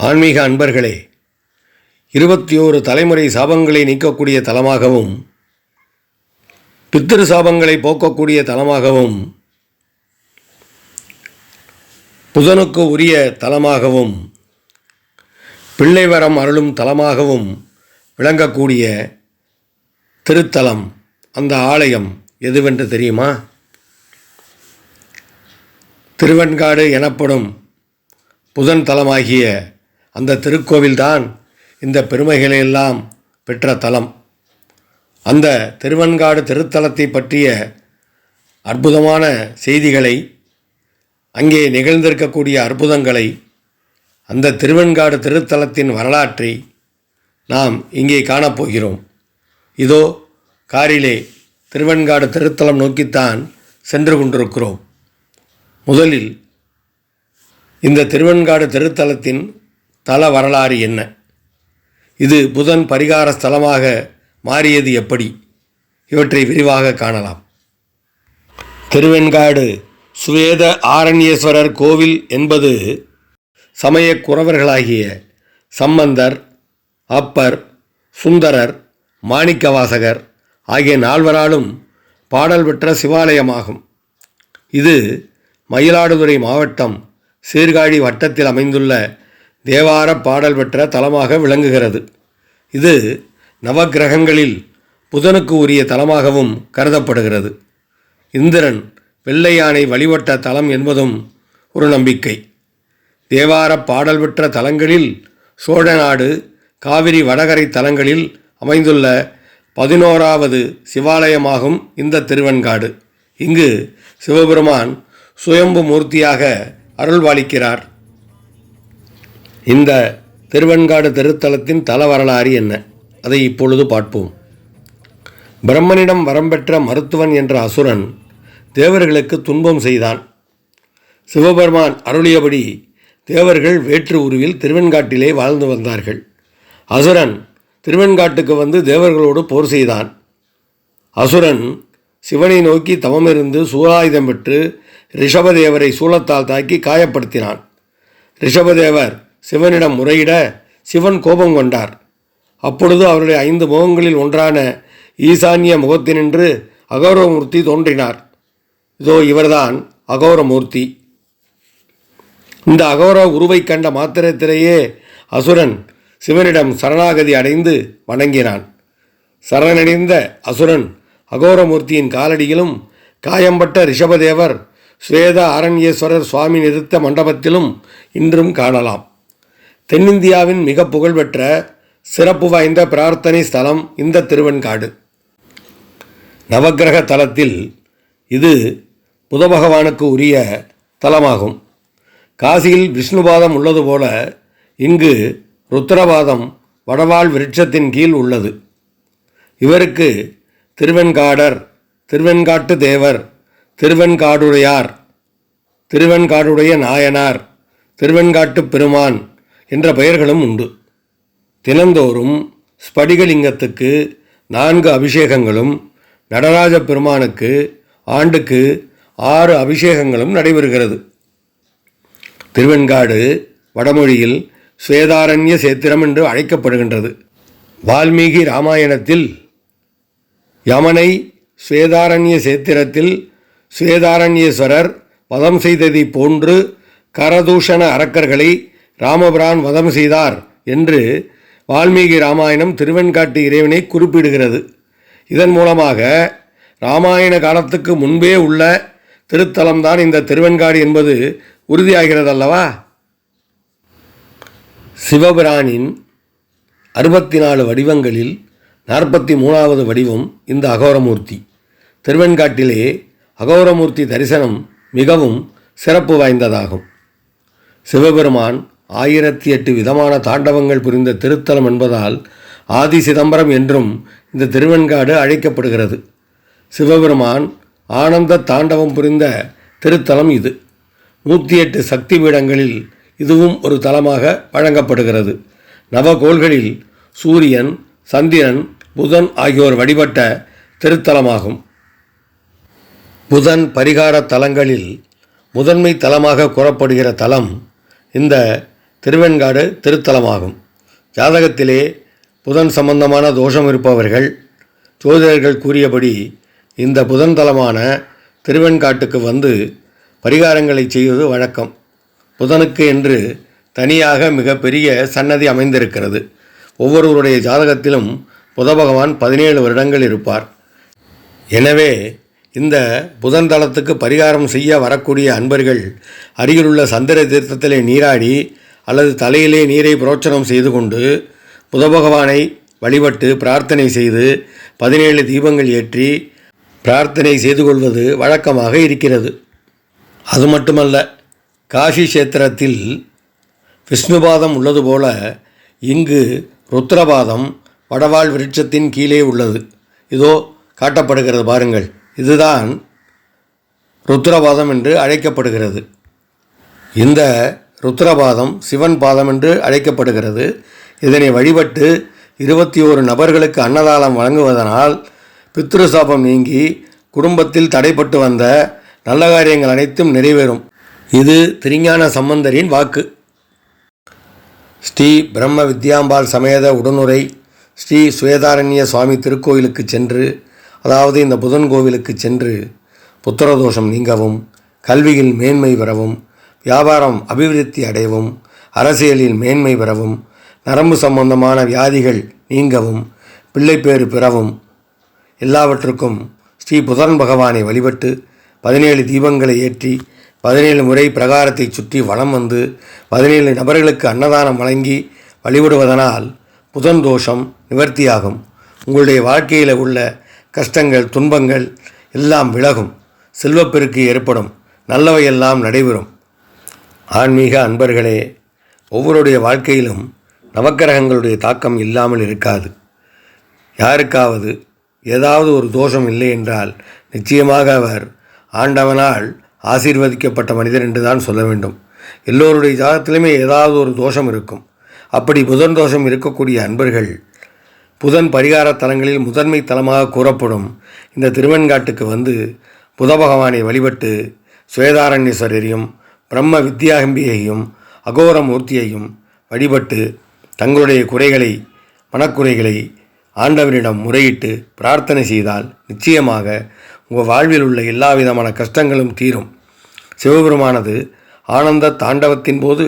ஆன்மீக அன்பர்களே இருபத்தி ஓரு தலைமுறை சாபங்களை நீக்கக்கூடிய தலமாகவும் பித்திரு சாபங்களை போக்கக்கூடிய தலமாகவும் புதனுக்கு உரிய தலமாகவும் பிள்ளை வரம் அருளும் தலமாகவும் விளங்கக்கூடிய திருத்தலம் அந்த ஆலயம் எதுவென்று தெரியுமா? திருவெண்காடு எனப்படும் புதன் தலமாகிய அந்த திருக்கோவில்தான் இந்த பெருமைகளையெல்லாம் பெற்ற தலம். அந்த திருவெண்காடு திருத்தலத்தை பற்றிய அற்புதமான செய்திகளை அங்கே நிகழ்ந்திருக்கக்கூடிய அற்புதங்களை அந்த திருவெண்காடு திருத்தலத்தின் வரலாற்றை நாம் இங்கே காணப்போகிறோம். இதோ காரிலே திருவெண்காடு திருத்தலம் நோக்கித்தான் சென்று கொண்டிருக்கிறோம். முதலில் இந்த திருவெண்காடு திருத்தலத்தின் தல வரலாறு என்ன? இது புதன் பரிகார ஸ்தலமாக மாறியது எப்படி? இவற்றை விரிவாக காணலாம். திருவெண்காடு சுவேத ஆரண்யேஸ்வரர் கோவில் என்பது சமய குறவர்களாகிய சம்பந்தர் அப்பர் சுந்தரர் மாணிக்கவாசகர் ஆகிய நால்வராலும் பாடல் பெற்ற சிவாலயமாகும். இது மயிலாடுதுறை மாவட்டம் சீர்காழி வட்டத்தில் அமைந்துள்ள தேவார பாடல் பெற்ற தலமாக விளங்குகிறது. இது நவக்கிரகங்களில் புதனுக்கு உரிய தலமாகவும் கருதப்படுகிறது. இந்திரன் வெள்ளை யானை வழிபட்ட தலம் என்பதும் ஒரு நம்பிக்கை. தேவார பாடல் பெற்ற தலங்களில் சோழநாடு காவிரி வடகரை தலங்களில் அமைந்துள்ள பதினோராவது சிவாலயமாகும் இந்த திருவெண்காடு. இங்கு சிவபெருமான் சுயம்பு மூர்த்தியாக அருள்வாளிக்கிறார். இந்த திருவெண்காடு திருத்தலத்தின் தல வரலாறு என்ன? அதை இப்பொழுது பார்ப்போம். பிரம்மனிடம் வரம்பெற்ற மருத்துவன் என்ற அசுரன் தேவர்களுக்கு துன்பம் செய்தான். சிவபெருமான் அருளியபடி தேவர்கள் வேற்று உருவில் திருவெண்காட்டிலே வாழ்ந்து வந்தார்கள். அசுரன் திருவெண்காட்டுக்கு வந்து தேவர்களோடு போர் செய்தான். அசுரன் சிவனை நோக்கி தவமிருந்து சூலாயுதம் பெற்று ரிஷபதேவரை சூலத்தால் தாக்கி காயப்படுத்தினான். ரிஷபதேவர் சிவனிடம் முறையிட சிவன் கோபம் கொண்டார். அப்பொழுது அவருடைய ஐந்து முகங்களில் ஒன்றான ஈசான்ய முகத்தினின்று அகௌரவமூர்த்தி தோன்றினார். இதோ இவர்தான் அகௌரமூர்த்தி இந்த அகோர உருவை கண்ட மாத்திரத்திலேயே அசுரன் சிவனிடம் சரணாகதி அடைந்து வணங்கினான். சரணடைந்த அசுரன் அகோரமூர்த்தியின் காலடியிலும் காயம்பட்ட ரிஷபதேவர் ஸ்வேத அரண்யேஸ்வரர் சுவாமி நிறுத்த மண்டபத்திலும் இன்றும் காணலாம். தென்னிந்தியாவின் மிக புகழ்பெற்ற சிறப்பு வாய்ந்த பிரார்த்தனை ஸ்தலம் இந்த திருவெண்காடு. நவக்கிரக தலத்தில் இது புத பகவானுக்கு உரிய தலமாகும். காசியில் விஷ்ணுபாதம் உள்ளது போல இங்கு ருத்ரபாதம் வடவாள் விருட்சத்தின் கீழ் உள்ளது. இவருக்கு திருவெண்காடர் திருவெண்காட்டு தேவர் திருவெண்காடுடையார் திருவெண்காடுடைய நாயனார் திருவெண்காட்டு பெருமான் என்ற பெயர்களும் உண்டு. தினந்தோறும் ஸ்படிகலிங்கத்துக்கு நான்கு அபிஷேகங்களும் நடராஜ பெருமானுக்கு ஆண்டுக்கு ஆறு அபிஷேகங்களும் நடைபெறுகிறது. திருவெண்காடு வடமொழியில் ஸ்வேதாரண்ய சேத்திரம் என்று அழைக்கப்படுகின்றது. வால்மீகி ராமாயணத்தில் யமனை ஸ்வேதாரண்ய சேத்திரத்தில் ஸ்வேதாரண்யேஸ்வரர் வதம் செய்ததை போன்று கரதூஷண அரக்கர்களை ராமபிரான் வதம் செய்தார் என்று வால்மீகி ராமாயணம் திருவெண்காட்டு இறைவனை குறிப்பிடுகிறது. இதன் மூலமாக ராமாயண காலத்துக்கு முன்பே உள்ள திருத்தலம்தான் இந்த திருவெண்காடு என்பது உறுதியாகிறது அல்லவா சிவபிரானின் அறுபத்தி நாலு வடிவங்களில் நாற்பத்தி மூணாவது வடிவம் இந்த அகோரமூர்த்தி. திருவெண்காட்டிலே அகோரமூர்த்தி தரிசனம் மிகவும் சிறப்பு வாய்ந்ததாகும். சிவபெருமான் ஆயிரத்தி எட்டு விதமான தாண்டவங்கள் புரிந்த திருத்தலம் என்பதால் ஆதி சிதம்பரம் என்றும் இந்த திருவெண்காடு அழைக்கப்படுகிறது. சிவபெருமான் ஆனந்த தாண்டவம் புரிந்த திருத்தலம் இது. நூற்றி எட்டு சக்தி பீடங்களில் இதுவும் ஒரு தலமாக வழங்கப்படுகிறது. நவகோள்களில் சூரியன் சந்திரன் புதன் ஆகியோர் வழிபட்ட திருத்தலமாகும். புதன் பரிகார தலங்களில் முதன்மை தலமாக கூறப்படுகிற தலம் இந்த திருவெண்காடு திருத்தலமாகும். ஜாதகத்திலே புதன் சம்பந்தமான தோஷம் இருப்பவர்கள் ஜோதிடர்கள் கூறியபடி இந்த புதன் தலமான திருவெண்காட்டுக்கு வந்து பரிகாரங்களை செய்வது வழக்கம். புதனுக்கு என்று தனியாக மிகப்பெரிய சன்னதி அமைந்திருக்கிறது. ஒவ்வொருவருடைய ஜாதகத்திலும் புத பகவான் பதினேழு வருடங்கள் இருப்பார். எனவே இந்த புதன் தளத்துக்கு பரிகாரம் செய்ய வரக்கூடிய அன்பர்கள் அருகிலுள்ள சந்திர தீர்த்தத்திலே நீராடி அல்லது தலையிலே நீரை புரோச்சனம் செய்து கொண்டு புதபகவானை வழிபட்டு பிரார்த்தனை செய்து பதினேழு தீபங்கள் ஏற்றி பிரார்த்தனை செய்து கொள்வது வழக்கமாக இருக்கிறது. அது மட்டுமல்ல காஷி கஷேத்திரத்தில் விஷ்ணுபாதம் உள்ளது போல இங்கு ருத்ரபாதம் வடவாள் விருட்சத்தின் கீழே உள்ளது. இதோ காட்டப்படுகிறது பாருங்கள். இதுதான் ருத்ரபாதம் என்று அழைக்கப்படுகிறது. இந்த ருத்ரபாதம் சிவன் பாதம் என்று அழைக்கப்படுகிறது. இதனை வழிபட்டு இருபத்தி ஓரு நபர்களுக்கு அன்னதானம் வழங்குவதனால் பித்ருசாபம் நீங்கி குடும்பத்தில் தடைப்பட்டு வந்த நல்ல காரியங்கள் அனைத்தும் நிறைவேறும். இது திருஞான சம்பந்தரின் வாக்கு. ஸ்ரீ பிரம்ம வித்யாம்பாள் சமேத உடனுரை ஸ்ரீ சுவேதாரண்ய சுவாமி திருக்கோயிலுக்கு சென்று அதாவது இந்த புதன் கோவிலுக்கு சென்று புத்திரதோஷம் நீங்கவும் கல்வியில் மேன்மை பெறவும் வியாபாரம் அபிவிருத்தி அடையவும் அரசியலில் மேன்மை பெறவும் நரம்பு சம்பந்தமான வியாதிகள் நீங்கவும் பிள்ளைப்பேறு பெறவும் எல்லாவற்றுக்கும் ஸ்ரீ புதன் பகவானை வழிபட்டு பதினேழு தீபங்களை ஏற்றி பதினேழு முறை பிரகாரத்தை சுற்றி வலம் வந்து பதினேழு நபர்களுக்கு அன்னதானம் வழங்கி வழிபடுவதனால் புதன் தோஷம் நிவர்த்தியாகும். உங்களுடைய வாழ்க்கையில் உள்ள கஷ்டங்கள் துன்பங்கள் எல்லாம் விலகும். செல்வப்பெருக்கு ஏற்படும். நல்லவையெல்லாம் நடைபெறும். ஆன்மீக அன்பர்களே ஒவ்வொருடைய வாழ்க்கையிலும் நவக்கிரகங்களுடைய தாக்கம் இல்லாமல் இருக்காது. யாருக்காவது ஏதாவது ஒரு தோஷம் இல்லை என்றால் நிச்சயமாக அவர் ஆண்டவனால் ஆசீர்வதிக்கப்பட்ட மனிதர் என்று தான் சொல்ல வேண்டும். எல்லோருடைய ஜாதத்திலுமே ஏதாவது ஒரு தோஷம் இருக்கும். அப்படி புதன் தோஷம் இருக்கக்கூடிய அன்பர்கள் புதன் பரிகார தலங்களில் முதன்மை தலமாக கூறப்படும் இந்த திருவெண்காட்டுக்கு வந்து புத பகவானை வழிபட்டு சுவேதாரண்யேஸ்வரரையும் பிரம்ம வித்யாகம்பியையும் அகோரமூர்த்தியையும் வழிபட்டு தங்களுடைய குறைகளை மனக்குறைகளை ஆண்டவரிடம் முறையிட்டு பிரார்த்தனை செய்தால் நிச்சயமாக உங்கள் வாழ்வில் உள்ள எல்லா விதமான கஷ்டங்களும் தீரும். சிவபெருமானது ஆனந்த தாண்டவத்தின் போது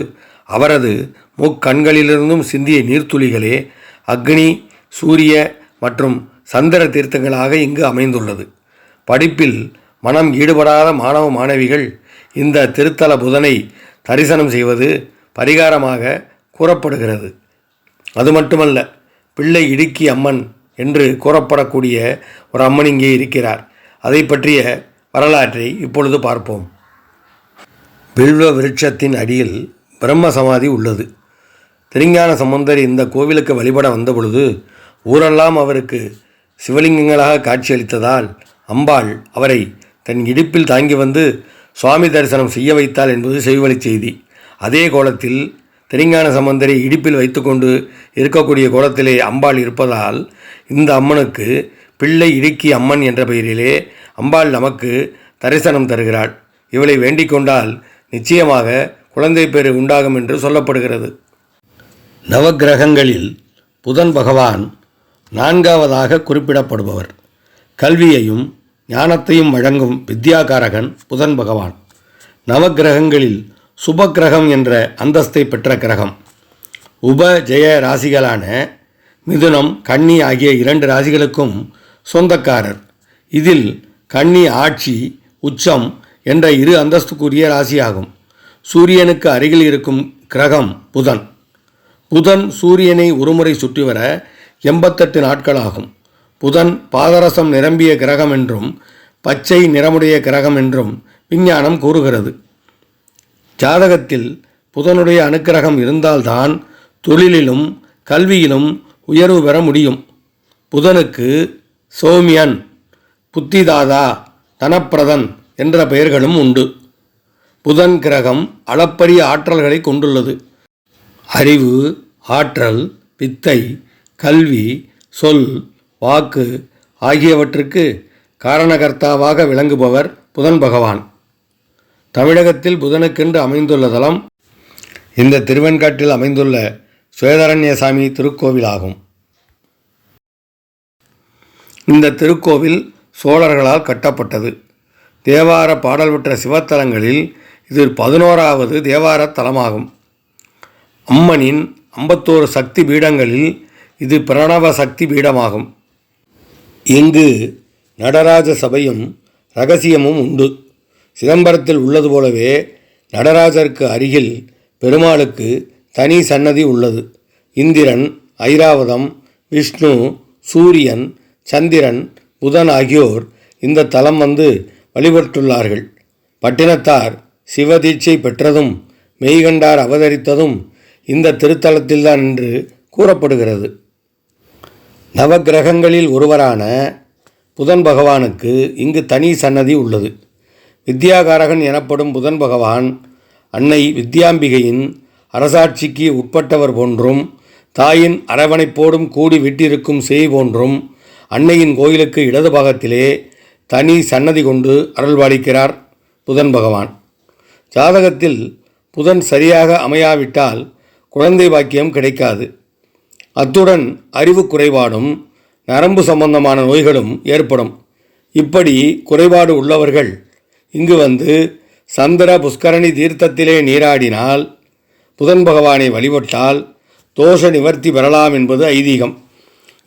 அவரது முக்கண்களிலிருந்தும் சிந்திய நீர்த்துளிகளே அக்னி சூரிய மற்றும் சந்திர தீர்த்தங்களாக இங்கு அமைந்துள்ளது. படிப்பில் மனம் ஈடுபடாத மாணவ மாணவிகள் இந்த திருத்தல புதனை தரிசனம் செய்வது பரிகாரமாக கூறப்படுகிறது. அது மட்டுமல்ல பிள்ளை இடுக்கி அம்மன் என்று கூறப்படக்கூடிய ஒரு அம்மன் இங்கே இருக்கிறார். அதை பற்றிய வரலாற்றை இப்பொழுது பார்ப்போம். பில்வ விருட்சத்தின் அடியில் பிரம்ம சமாதி உள்ளது. திருஞான சம்பந்தர் இந்த கோவிலுக்கு வழிபட வந்தபொழுது ஊரெல்லாம் அவருக்கு சிவலிங்கங்களாக காட்சியளித்ததால் அம்பாள் அவரை தன் இடுப்பில் தாங்கி வந்து சுவாமி தரிசனம் செய்ய வைத்தாள் என்பது செவிவழி செய்தி. அதே கோலத்தில் தெலுங்கான சம்பந்தரை இடிப்பில் வைத்துக்கொண்டு இருக்கக்கூடிய கோலத்திலே அம்பாள் இருப்பதால் இந்த அம்மனுக்கு பிள்ளை இடுக்கி அம்மன் என்ற பெயரிலே அம்பாள் நமக்கு தரிசனம் தருகிறாள். இவளை வேண்டிக் கொண்டால் நிச்சயமாக குழந்தை பேறு உண்டாகும் என்று சொல்லப்படுகிறது. நவக்கிரகங்களில் புதன் பகவான் நான்காவதாக குறிப்பிடப்படுபவர். கல்வியையும் ஞானத்தையும் வழங்கும் வித்யாகாரகன் புதன் பகவான். நவக்கிரகங்களில் சுபக்கிரகம் என்ற அந்தஸ்தை பெற்ற கிரகம். உப ஜெய ராசிகளான மிதுனம் கன்னி ஆகிய இரண்டு ராசிகளுக்கும் சொந்தக்காரர். இதில் கன்னி ஆட்சி உச்சம் என்ற இரு அந்தஸ்துக்குரிய ராசியாகும். சூரியனுக்கு அருகில் இருக்கும் கிரகம் புதன். புதன் சூரியனை ஒருமுறை சுற்றி வர எண்பத்தெட்டு நாட்களாகும். புதன் பாதரசம் நிரம்பிய கிரகம் என்றும் பச்சை நிறமுடைய கிரகம் என்றும் விஞ்ஞானம் கூறுகிறது. ஜாதகத்தில் புதனுடைய அனுக்கிரகம் இருந்தால்தான் தொழிலிலும் கல்வியிலும் உயர்வு பெற முடியும். புதனுக்கு சோமியன் புத்திதாதா தனப்பிரதன் என்ற பெயர்களும் உண்டு. புதன் கிரகம் அளப்பரிய ஆற்றல்களை கொண்டுள்ளது. அறிவு ஆற்றல் வித்தை கல்வி சொல் வாக்கு ஆகியவற்றுக்கு காரணகர்த்தாவாக விளங்குபவர் புதன் பகவான். தமிழகத்தில் புதனுக்கென்று அமைந்துள்ள தலம் இந்த திருவெண்காட்டில் அமைந்துள்ள சுவேதரண்யசாமி திருக்கோவிலாகும். இந்த திருக்கோவில் சோழர்களால் கட்டப்பட்டது. தேவார பாடல் பெற்ற சிவத்தலங்களில் இது பதினோராவது தேவார தலமாகும். அம்மனின் ஐம்பத்தோரு சக்தி பீடங்களில் இது பிரணவ சக்தி பீடமாகும். இங்கு நடராஜ சபையும் ரகசியமும் உண்டு. சிதம்பரத்தில் உள்ளது போலவே நடராஜருக்கு அருகில் பெருமாளுக்கு தனி சன்னதி உள்ளது. இந்திரன் ஐராவதம் விஷ்ணு சூரியன் சந்திரன் புதன் ஆகியோர் இந்த தலம் வந்து வழிபட்டுள்ளார்கள். பட்டினத்தார் சிவதீட்சை பெற்றதும் மெய்கண்டார் அவதரித்ததும் இந்த திருத்தலத்தில்தான் என்று கூறப்படுகிறது. நவக்கிரகங்களில் ஒருவரான புதன் பகவானுக்கு இங்கு தனி சன்னதி உள்ளது. வித்யாகாரகன் எனப்படும் புதன் பகவான் அன்னை வித்யாம்பிகையின் அரசாட்சிக்கு உட்பட்டவர் போன்றும் தாயின் அரவணைப்போடும் கூடி விட்டிருக்கும் செய் போன்றும் அன்னையின் கோயிலுக்கு இடது பாகத்திலே தனி சன்னதி கொண்டு அருள்பாலிக்கிறார் புதன் பகவான். ஜாதகத்தில் புதன் சரியாக அமையாவிட்டால் குழந்தை பாக்கியம் கிடைக்காது. அத்துடன் அறிவு குறைபாடும் நரம்பு சம்பந்தமான நோய்களும் ஏற்படும். இப்படி குறைபாடு உள்ளவர்கள் இங்கு வந்து சந்திர புஷ்கரணி தீர்த்தத்திலே நீராடினால் புதன் பகவானை வழிபட்டால் தோஷ நிவர்த்தி பெறலாம் என்பது ஐதீகம்.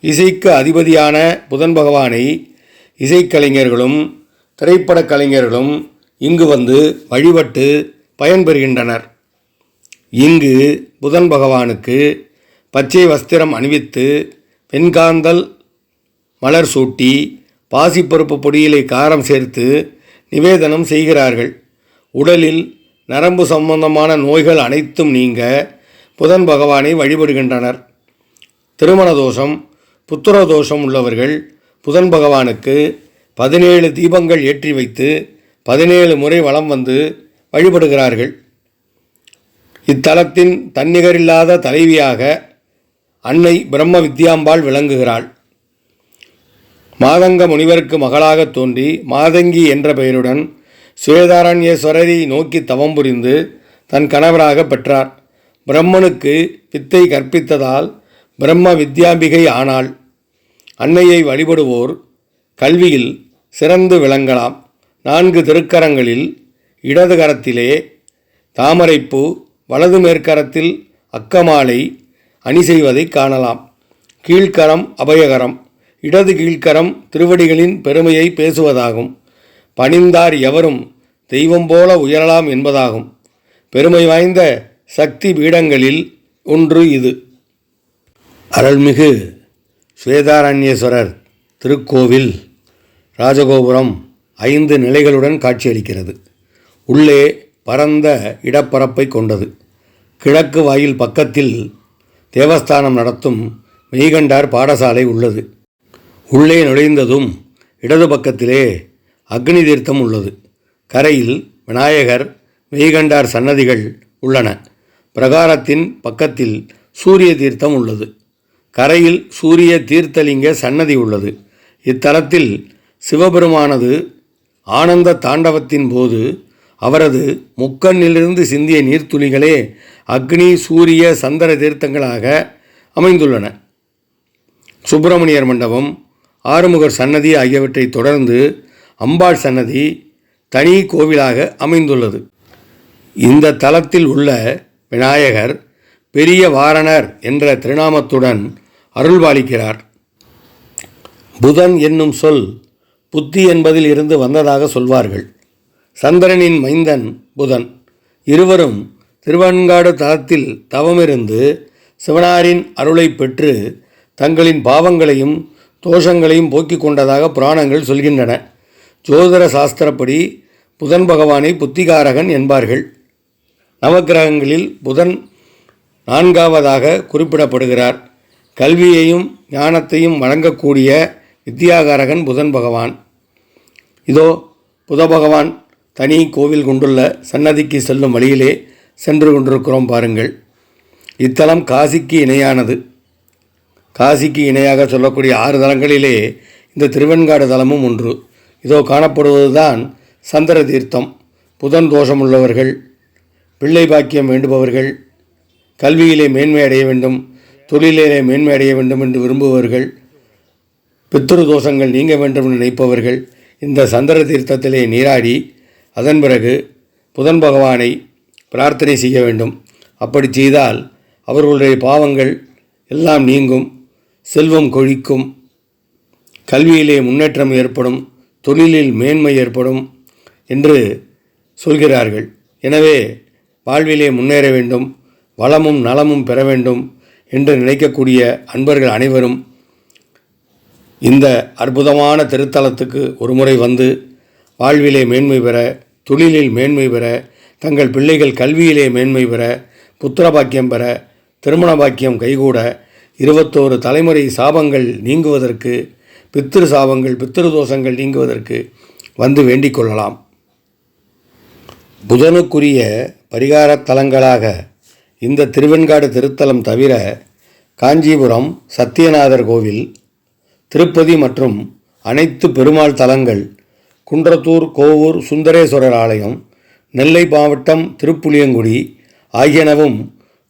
இசைக்கு அதிபதியான புதன் பகவானை இசைக்கலைஞர்களும் திரைப்படக் கலைஞர்களும் இங்கு வந்து வழிபட்டு பயன்பெறுகின்றனர். இங்கு புதன் பகவானுக்கு பச்சை வஸ்திரம் அணிவித்து வெண்காந்தல் மலர் சூட்டி பாசிப்பருப்பு பொடியிலை காரம் சேர்த்து நிவேதனம் செய்கிறார்கள். உடலில் நரம்பு சம்பந்தமான நோய்கள் அனைத்தும் நீங்க புதன் பகவானை வழிபடுகின்றனர். திருமண தோஷம் புத்திர தோஷம் உள்ளவர்கள் புதன் பகவானுக்கு பதினேழு தீபங்கள் ஏற்றி வைத்து பதினேழு முறை வலம் வந்து வழிபடுகிறார்கள். இத்தலத்தின் தன்னிகரில்லாத தலைவியாக அன்னை பிரம்ம வித்யாம்பாள் விளங்குகிறாள். மாதங்க முனிவருக்கு மகளாக தோன்றி மாதங்கி என்ற பெயருடன் சுவேதாரண்யேஸ்வரரை நோக்கி தவம் புரிந்து தன் கணவராக பெற்றார். பிரம்மனுக்கு வித்தை கற்பித்ததால் பிரம்ம வித்யாம்பிகை ஆனாள். அன்னையை வழிபடுவோர் கல்வியில் சிறந்து விளங்கலாம். நான்கு திருக்கரங்களில் இடது கரத்திலே தாமரைப்பூ வலது மேற்கரத்தில் அக்கமாலை அணி செய்வதை காணலாம். கீழ்க்கரம் அபயகரம். இடது கீழ்கரம் திருவடிகளின் பெருமையை பேசுவதாகும். பணிந்தார் எவரும் தெய்வம் போல உயரலாம் என்பதாகும். பெருமை வாய்ந்த சக்தி பீடங்களில் ஒன்று இது. அருள்மிகு ஸ்வேதாரண்யேஸ்வரர் திருக்கோவில் ராஜகோபுரம் ஐந்து நிலைகளுடன் காட்சியளிக்கிறது. உள்ளே பரந்த இடப்பரப்பை கொண்டது. கிழக்கு வாயில் பக்கத்தில் தேவஸ்தானம் நடத்தும் மெய்கண்டார் பாடசாலை உள்ளது. உள்ளே நுழைந்ததும் இடது பக்கத்திலே அக்னி தீர்த்தம் உள்ளது. கரையில் விநாயகர் மெய்கண்டார் சன்னதிகள் உள்ளன. பிரகாரத்தின் பக்கத்தில் சூரிய தீர்த்தம் உள்ளது. கரையில் சூரிய தீர்த்தலிங்க சன்னதி உள்ளது. இத்தலத்தில் சிவபெருமானது ஆனந்த தாண்டவத்தின் போது அவரது முக்கண்ணிலிருந்து சிந்திய நீர்த்துளிகளே அக்னி சூரிய சந்திர தீர்த்தங்களாக அமைந்துள்ளன. சுப்பிரமணியர் மண்டபம் ஆறுமுகர் சன்னதி ஆகியவற்றை தொடர்ந்து அம்பாள் சன்னதி தனி கோவிலாக அமைந்துள்ளது. இந்த தலத்தில் உள்ள விநாயகர் பெரிய வாரணர் என்ற திருநாமத்துடன் அருள்பாலிக்கிறார். புதன் என்னும் சொல் புத்தி என்பதில் இருந்து வந்ததாக சொல்வார்கள். சந்திரனின் மைந்தன் புதன். இருவரும் திருவன்காடு தலத்தில் தவமிருந்து சிவனாரின் அருளை பெற்று தங்களின் பாவங்களையும் தோஷங்களையும் போக்கிக் கொண்டதாக புராணங்கள் சொல்கின்றன. ஜோதிட சாஸ்திரப்படி புதன் பகவானை புத்திகாரகன் என்பார்கள். நவக்கிரகங்களில் புதன் நான்காவதாக குறிப்பிடப்படுகிறார். கல்வியையும் ஞானத்தையும் வழங்கக்கூடிய வித்யாகாரகன் புதன் பகவான். இதோ புத பகவான் தனி கோவில் கொண்டுள்ள சன்னதிக்கு செல்லும் வழியிலே சென்று கொண்டிருக்கிறோம் பாருங்கள். இத்தலம் காசிக்கு இணையானது. காசிக்கு இணையாக சொல்லக்கூடிய ஆறு தலங்களிலே இந்த திருவெண்காடு தலமும் ஒன்று. இதோ காணப்படுவதுதான் சந்திர தீர்த்தம். புதன் தோஷம் உள்ளவர்கள் பிள்ளை பாக்கியம் வேண்டுபவர்கள் கல்வியிலே மேன்மை அடைய வேண்டும் தொழிலிலே மேன்மை அடைய வேண்டும் என்று விரும்புபவர்கள் பித்ரு தோஷங்கள் நீங்க வேண்டும் என்று நினைப்பவர்கள் இந்த சந்திர தீர்த்தத்திலே நீராடி அதன் பிறகு புதன் பகவானை பிரார்த்தனை செய்ய வேண்டும். அப்படி செய்தால் அவர்களுடைய பாவங்கள் எல்லாம் நீங்கும் செல்வம் கொழிக்கும் கல்வியிலே முன்னேற்றம் ஏற்படும் தொழிலில் மேன்மை ஏற்படும் என்று சொல்கிறார்கள். எனவே வாழ்விலே முன்னேற வேண்டும் வளமும் நலமும் பெற வேண்டும் என்று நினைக்கக்கூடிய அன்பர்கள் அனைவரும் இந்த அற்புதமான திருத்தலத்துக்கு ஒருமுறை வந்து வாழ்விலே மேன்மை பெற தொழிலில் மேன்மை பெற தங்கள் பிள்ளைகள் கல்வியிலே மேன்மை பெற புத்திர பாக்கியம் பெற திருமண பாக்கியம் கைகூட இருபத்தோரு தலைமுறை சாபங்கள் நீங்குவதற்கு பித்திரு சாபங்கள் பித்திரு தோஷங்கள் நீங்குவதற்கு வந்து வேண்டிக் கொள்ளலாம். புதனுக்குரிய பரிகாரத் தலங்களாக இந்த திருவெண்காடு திருத்தலம் தவிர காஞ்சிபுரம் சத்தியநாதர் கோவில் திருப்பதி மற்றும் அனைத்து பெருமாள் தலங்கள் குன்றத்தூர் கோவூர் சுந்தரேஸ்வரர் ஆலயம் நெல்லை மாவட்டம் திருப்புளியங்குடி ஆகியனவும்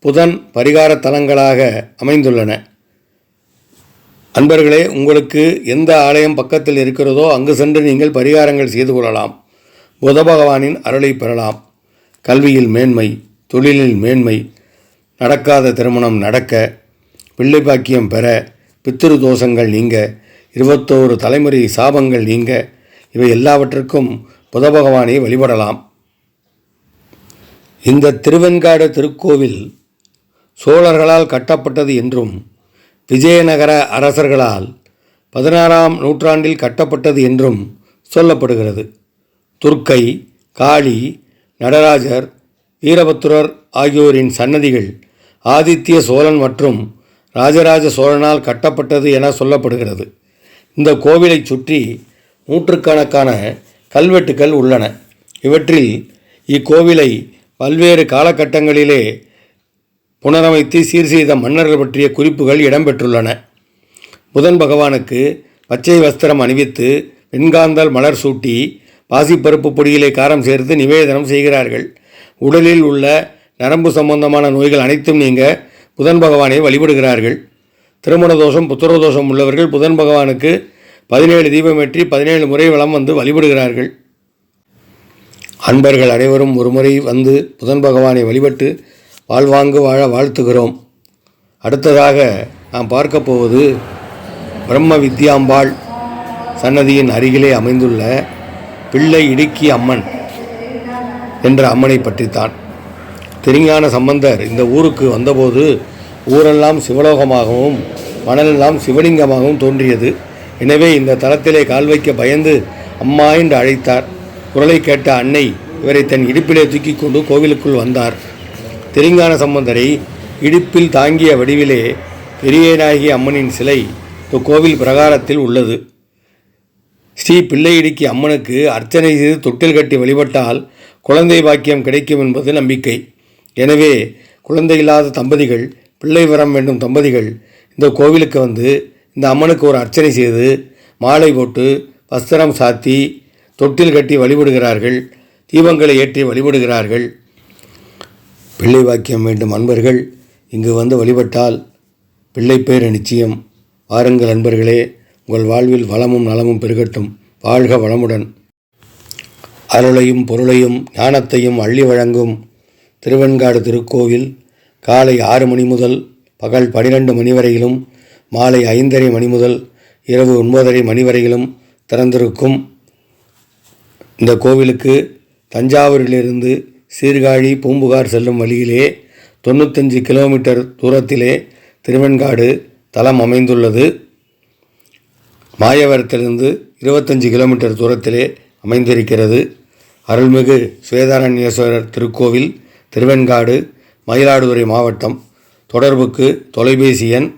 புதன் பரிகார தலங்களாக அமைந்துள்ளன. அன்பர்களே உங்களுக்கு எந்த ஆலயம் பக்கத்தில் இருக்கிறதோ அங்கு சென்று நீங்கள் பரிகாரங்கள் செய்து கொள்ளலாம். புத பகவானின் அருளை பெறலாம். கல்வியில் மேன்மை தொழிலில் மேன்மை நடக்காத திருமணம் நடக்க பிள்ளை பாக்கியம் பெற பித்திரு தோஷங்கள் நீங்க இருபத்தோரு தலைமுறை சாபங்கள் நீங்க இவை எல்லாவற்றுக்கும் புத பகவானை வழிபடலாம். இந்த திருவெண்காடு திருக்கோவில் சோழர்களால் கட்டப்பட்டது என்றும் விஜயநகர அரசர்களால் பதினாறாம் நூற்றாண்டில் கட்டப்பட்டது என்றும் சொல்லப்படுகிறது. துர்க்கை காளி நடராஜர் வீரபத்துரர் ஆகியோரின் சன்னதிகள் ஆதித்ய சோழன் மற்றும் ராஜராஜ சோழனால் கட்டப்பட்டது என சொல்லப்படுகிறது. இந்த கோவிலைச் சுற்றி நூற்றுக்கணக்கான கல்வெட்டுக்கள் உள்ளன. இவற்றில் இக்கோவிலை பல்வேறு காலகட்டங்களிலே புனரமைத்து சீர் செய்த மன்னர்கள் பற்றிய குறிப்புகள் இடம்பெற்றுள்ளன. புதன் பகவானுக்கு பச்சை வஸ்திரம் அணிவித்து வெண்காந்தல் மலர் சூட்டி பாசிப்பருப்பு பொடியிலே காரம் சேர்த்து நிவேதனம் செய்கிறார்கள். உடலில் உள்ள நரம்பு சம்பந்தமான நோய்கள் அனைத்தும் நீங்க புதன் பகவானை வழிபடுகிறார்கள். திருமண தோஷம் புத்திர தோஷம் உள்ளவர்கள் புதன் பகவானுக்கு பதினேழு தீபமேற்றி பதினேழு முறை வளம் வந்து வழிபடுகிறார்கள். அன்பர்கள் அனைவரும் ஒருமுறை வந்து புதன் பகவானை வழிபட்டு வாழ்வாங்கு வாழ வாழ்த்துகிறோம். அடுத்ததாக நாம் பார்க்க போவது பிரம்ம வித்யாம்பாள் சன்னதியின் அருகிலே அமைந்துள்ள பிள்ளை இடுக்கி அம்மன் என்ற அம்மனை பற்றித்தான். திருஞான சம்பந்தர் இந்த ஊருக்கு வந்தபோது ஊரெல்லாம் சிவலோகமாகவும் மணலெல்லாம் சிவலிங்கமாகவும் தோன்றியது. எனவே இந்த தலத்திலே கால் வைக்க பயந்து அம்மா என்று அழைத்தார். குரலை கேட்ட அன்னை இவரை தன் இடுப்பிலே தூக்கி கொண்டு கோவிலுக்குள் வந்தார். தெலுங்கான சம்பந்தரை இடுப்பில் தாங்கிய வடிவிலே பெரியநாயகி அம்மனின் சிலை இந்த கோவில் பிரகாரத்தில் உள்ளது. ஸ்ரீ பிள்ளையிடுக்கி அம்மனுக்கு அர்ச்சனை செய்து தொட்டில் கட்டி வழிபட்டால் குழந்தை பாக்கியம் கிடைக்கும் என்பது நம்பிக்கை. எனவே குழந்தை இல்லாத தம்பதிகள் பிள்ளை வரம் வேண்டும் தம்பதிகள் இந்த கோவிலுக்கு வந்து இந்த அம்மனுக்கு ஒரு அர்ச்சனை செய்து மாலை போட்டு வஸ்திரம் சாத்தி தொட்டில் கட்டி வழிபடுகிறார்கள் தீபங்களை ஏற்றி வழிபடுகிறார்கள். பிள்ளை வாக்கியம் வேண்டும் அன்பர்கள் இங்கு வந்து வழிபட்டால் பிள்ளை பேர் நிச்சயம். வாருங்கள் அன்பர்களே உங்கள் வாழ்வில் வளமும் நலமும் பெருகட்டும். வாழ்க வளமுடன். அருளையும் பொருளையும் ஞானத்தையும் அள்ளி வழங்கும் திருவெண்காடு திருக்கோவில் காலை ஆறு மணி முதல் பகல் பனிரெண்டு மணி வரையிலும் மாலை ஐந்தரை மணி முதல் இரவு ஒன்பதரை மணி வரையிலும் திறந்திருக்கும். இந்த கோவிலுக்கு தஞ்சாவூரிலிருந்து சீர்காழி பூம்புகார் செல்லும் வழியிலே தொண்ணூத்தஞ்சு கிலோமீட்டர் தூரத்திலே திருவெண்காடு தலம் அமைந்துள்ளது. மாயவரத்திலிருந்து இருபத்தஞ்சு கிலோமீட்டர் தூரத்திலே அமைந்திருக்கிறது. அருள்மிகு சுவேதாரண்யேஸ்வரர் திருக்கோவில் திருவெண்காடு மயிலாடுதுறை மாவட்டம். தொடர்புக்கு தொலைபேசி எண்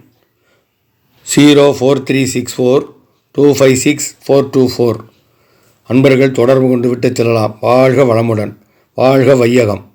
zero four three six four two five six four two four அன்பர்கள் தொடர்பு கொண்டு விட்டு செல்லலாம். வாழ்க வளமுடன். வாழ்க வையகம்.